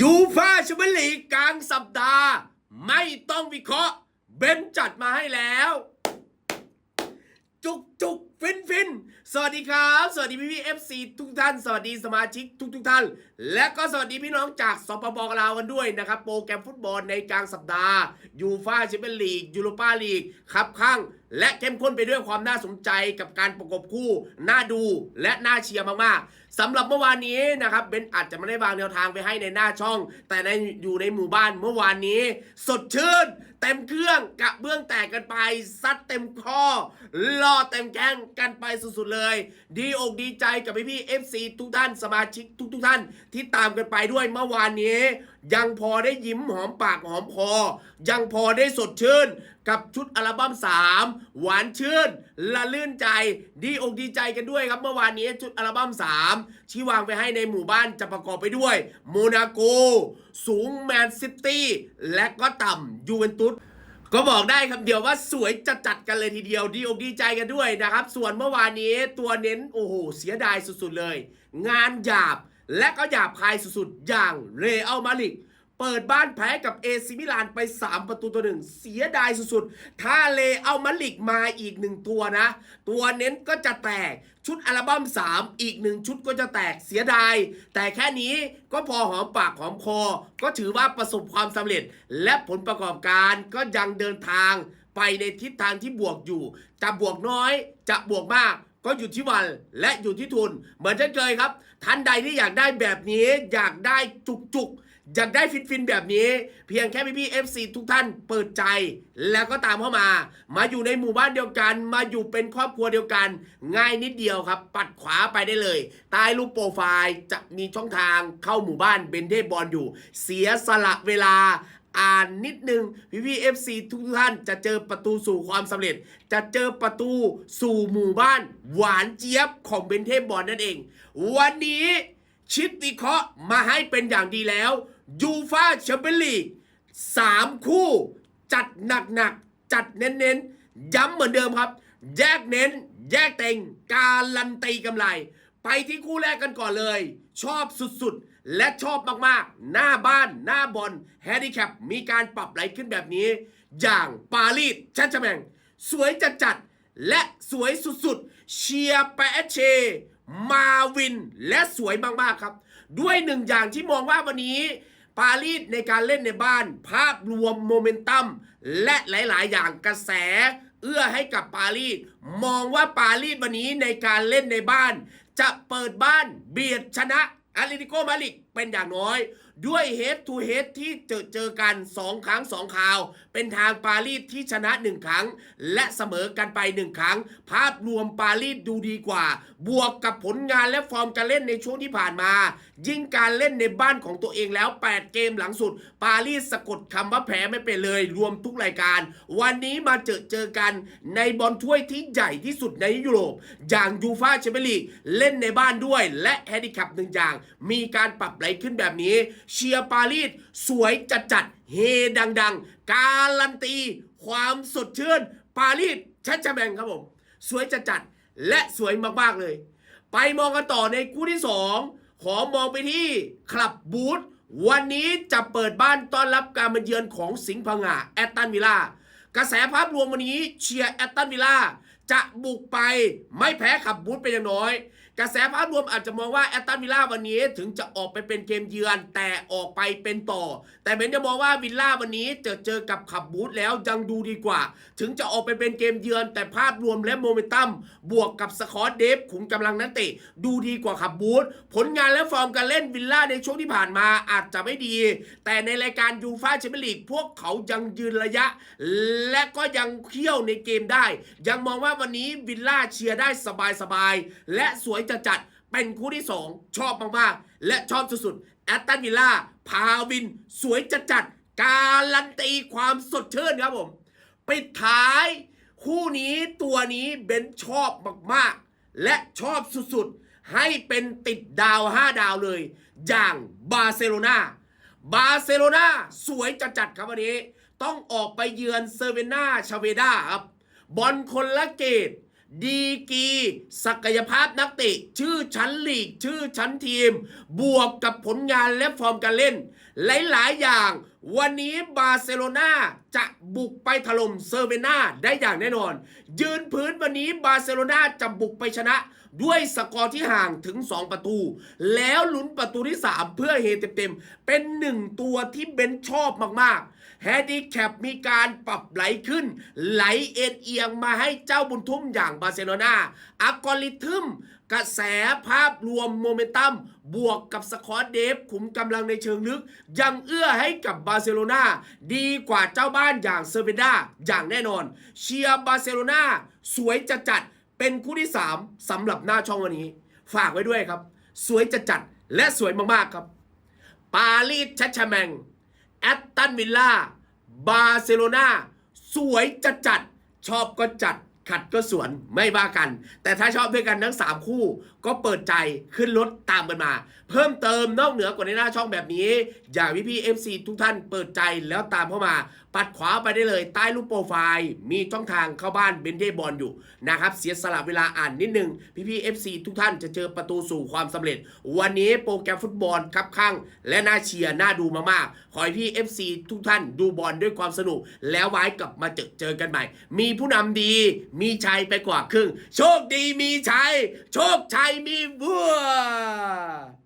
ยูฟ่าแชมเปี้ยนลีกกลางสัปดาห์ ไม่ต้องวิเคราะห์ เบนจัดมาให้แล้ว จุก จุกฟินฟินสวัสดีครับ สวัสดีพี่พี่เอฟซีทุกท่าน สวัสดีสมาชิกทุกทุกท่าน และก็สวัสดีพี่น้องจากสปปลาวกันด้วยนะครับ โปรแกรมฟุตบอลในกลางสัปดาห์ยูฟ่าแชมเปี้ยนลีกยูโรปาลีกครับข้างและเข้มข้นไปด้วยความน่าสนใจกับการประกบคู่ น่าดูและน่าเชียร์มากๆสำหรับเมื่อวานนี้นะครับเบนอาจจะไม่ได้วางแนวทางไปให้ในหน้าช่อง แต่ในอยู่ในหมู่บ้านเมื่อวานนี้ สดชื่น เต็มเครื่องกะเบื้องแตกกันไปซัดเต็มข้อล่อเต็มแข้งกันไปสุดๆเลย ดีอกดีใจกับพี่พี่ๆ FC ทุกท่านสมาชิกทุก ๆ ท่านที่ตามกันไปด้วยเมื่อวานนี้ ยังพอได้ยิ้มหอมปากหอมคอ ยังพอได้สดชื่น กับชุดอัลบั้ม 3 หวานชื่นละลื่นใจ ดีอกดีใจกันด้วยครับเมื่อวานนี้ชุดอัลบั้ม 3 ที่วางไปให้ในหมู่บ้านจะประกอบไปด้วยโมนาโก สูงแมนซิตี้และก็ต่ำยูเวนตุส ก็บอกได้ครับเดียวว่าสวยจัดจัดๆกันเลยทีเดียวดีอกดีใจกันด้วยนะครับ ส่วนเมื่อวานนี้ตัวเน้นโอ้โหเสียดายสุดๆเลย งานหยาบและก็หยาบคายสุดๆ อย่างเรอัลมาดริด เปิดบ้านแพ้กับเอซิมิลานไป 3 ประตูต่อหนึ่งเสียดายสุดๆ ถ้าเลเอัลมาดริดมาอีกหนึ่งตัวนะ ตัวเน้นก็จะแตกชุดอัลบั้ม 3 อีกหนึ่งชุดก็จะแตกเสียดาย แต่แค่นี้ก็พอหอมปากหอมคอ ก็ถือว่าประสบความสำเร็จ และผลประกอบการก็ยังเดินทางไปในทิศทางที่บวกอยู่ จะบวกน้อยจะบวกมากก็อยู่ที่วันและอยู่ที่ทุน เหมือนเช่นเคยครับ ท่านใดที่อยากได้แบบนี้อยากได้จุกๆ อยากได้ฟินฟินๆแบบนี้ เพียงแค่พี่พี่เอฟซีทุกท่านเปิดใจ แล้วก็ตามเข้ามา มาอยู่ในหมู่บ้านเดียวกัน มาอยู่เป็นครอบครัวเดียวกัน ง่ายนิดเดียวครับ ปัดขวาไปได้เลย ใต้รูปโปรไฟล์จะมีช่องทางเข้าหมู่บ้านเบนเทบอลอยู่ เสียสละเวลาอ่านนิดนึงพี่พี่เอฟซีทุกท่านจะเจอประตูสู่ความสำเร็จ จะเจอประตูสู่หมู่บ้าน หวานเจี๊ยบของเบนเทบอลนั่นเอง วันนี้ชิดวิเคราะห์มาให้เป็นอย่างดีแล้ว ยูฟาแชมเปี้ยนลีกสามคู่จัดหนักๆ จัดเน้นๆ ย้ำเหมือนเดิมครับ แยกเน้น แยกเต็ง การันตีกำไร ไปที่คู่แรกกันก่อนเลย ชอบสุดๆ และชอบมากๆ หน้าบ้าน หน้าบอลแฮนดิแคปมีการปรับไหลขึ้นแบบนี้ อย่างปารีสชนต์แมง สวยจัดจัดๆ และสวยสุดๆ เชียร์แปเช มาวิน และสวยมากๆ ครับ ด้วยหนึ่งอย่างที่มองว่าวันนี้ ปารีสในการเล่นในบ้าน ภาพรวมโมเมนตัมและหลาย ๆ อย่างกระแส เอื้อให้กับปารีสมองว่าปารีสวันนี้ในการเล่นในบ้าน จะเปิดบ้านเบียดชนะอาริติโกมาลิก เป็นอย่างน้อย ด้วยเฮดทูเฮดที่เจอเจอกัน 2 ครั้ง2ข่าว เป็นทางปารีสที่ชนะ 1 ครั้ง และเสมอกันไป 1 ครั้ง ภาพรวมปารีสดูดีกว่า บวกกับผลงานและฟอร์มการเล่นในช่วงที่ผ่านมา ยิ่งการเล่นในบ้านของตัวเองแล้ว 8 เกมหลังสุด ปารีสสะกดคำว่าแพ้ไม่เป็นเลย รวมทุกรายการ วันนี้มาเจอเจอกันในบอลถ้วยที่ใหญ่ที่สุดในยุโรป อย่างยูฟาแชมเปี้ยนลีกเล่นในบ้านด้วย และแฮนดิแคปหนึ่งอย่าง มีการปรับหลขึ้นแบบนี้ เชียร์ปารีสสวยจัดจัดเฮดังๆ การันตี ความสดชื่น ปารีสชัดแมงครับผม สวยจัดจัดและสวยมากๆเลย ไปมองกันต่อในคู่ที่ 2 ขอมองไปที่คลับบูธวันนี้จะเปิดบ้านต้อนรับการมาเยือนของสิงห์พังงาแอตตันวิลล่ากระแสภาพรวมวันนี้เชียร์แอตตันวิลล่าจะบุกไปไม่แพ้ขับบูธไปอย่างน้อย กระแสภาพรวมอาจจะมองว่าแอตตันวิลล่าวันนี้ถึงจะออกไปเป็นเกมเยือนแต่ออกไปเป็นต่อ แต่เบนจะมองว่าวิลล่าวันนี้เจอเจอกับขับบูธแล้วยังดูดีกว่า ถึงจะออกไปเป็นเกมเยือน แต่ภาพรวมและโมเมนตัมบวกกับสกอตเดฟขุมกำลังนักเตะดูดีกว่าขับบูธผลงานและฟอร์มการเล่นวิลล่าในช่วงที่ผ่านมาอาจจะไม่ดี แต่ในรายการยูฟ่าแชมเปี้ยนลีกพวกเขายังยืนระยะ และก็ยังเคี่ยวในเกมได้ ยังมองว่าวันนี้วิลล่าเชียร์ได้สบายๆและสวยจัดจัดๆเป็นคู่ที่ 2 ชอบมากๆ และชอบสุดๆแอตตันวิลล่าพาวิน สวยจัดจัดๆการันตีความสดชื่นครับผม ปิดท้าย คู่นี้ตัวนี้เบนชอบมากๆ และชอบสุดๆ ให้เป็นติดดาว 5 ดาวเลย อย่างบาร์เซโลนาบาร์เซโลนาสวยจัดๆครับวันนี้ ต้องออกไปเยือนเซเวนาชาเวดาครับบอลคนละเกต ดีกีศักยภาพนักเตะ ชื่อชั้นลีก ชื่อชั้นทีม บวกกับผลงานและฟอร์มการเล่น หลาย ๆ อย่าง วันนี้บาร์เซโลนาจะบุกไปถล่มเซอร์เวนาได้อย่างแน่นอน ยืนพื้นวันนี้บาร์เซโลนาจะบุกไปชนะ ด้วยสกอร์ที่ห่างถึง 2 ประตู แล้วลุ้นประตูที่ 3 เพื่อเฮเต็มๆ เป็นหนึ่งตัวที่เบนชอบมากๆแฮดิแคปมีการปรับไหลขึ้น ไหลเอ็นเอียงมาให้เจ้าบุญทุ่มอย่างบาร์เซโลนาอัลกอริทึมกระแสภาพรวมโมเมนตัม บวกกับสกอตเดฟขุมกำลังในเชิงลึก ยังเอื้อให้กับบาร์เซโลนาดีกว่าเจ้าบ้านอย่างเซอร์เวนดาอย่างแน่นอน เชียร์บาร์เซโลนาสวยจะจัด เป็นคู่ที่ 3สำหรับหน้าช่องวันนี้ ฝากไว้ด้วยครับ สวยจะจัดและสวยมากๆครับ ปารีสแชชแมงแอตตันวิลล่าบาร์เซโลนาสวยจะจัดชอบก็จัดขัดก็สวนไม่บ้ากัน แต่ถ้าชอบด้วยกันทั้ง 3 คู่ ก็เปิดใจขึ้นรถตามกันมา เพิ่มเติมนอกเหนือกว่าในหน้าช่องแบบนี้ อยากพี่พี่เอฟซีทุกท่านเปิดใจแล้วตามเข้ามา ปัดขวาไปได้เลย ใต้รูปโปรไฟล์มีช่องทางเข้าบ้านเบนเดบอลอยู่นะครับ เสียสละเวลาอ่านนิดนึง พี่พี่เอฟซีทุกท่านจะเจอประตูสู่ความสำเร็จ วันนี้โปรแกรมฟุตบอลครับข้าง และน่าเชียร์น่าดูมากๆ ขอให้พี่ FC ทุกท่านดูบอลด้วยความสนุก แล้วไว้กลับมาเจอเจอกันใหม่ มีผู้นำดีมีชัยไปกว่าครึ่ง โชคดีมีชัย โชคชัยมีวัว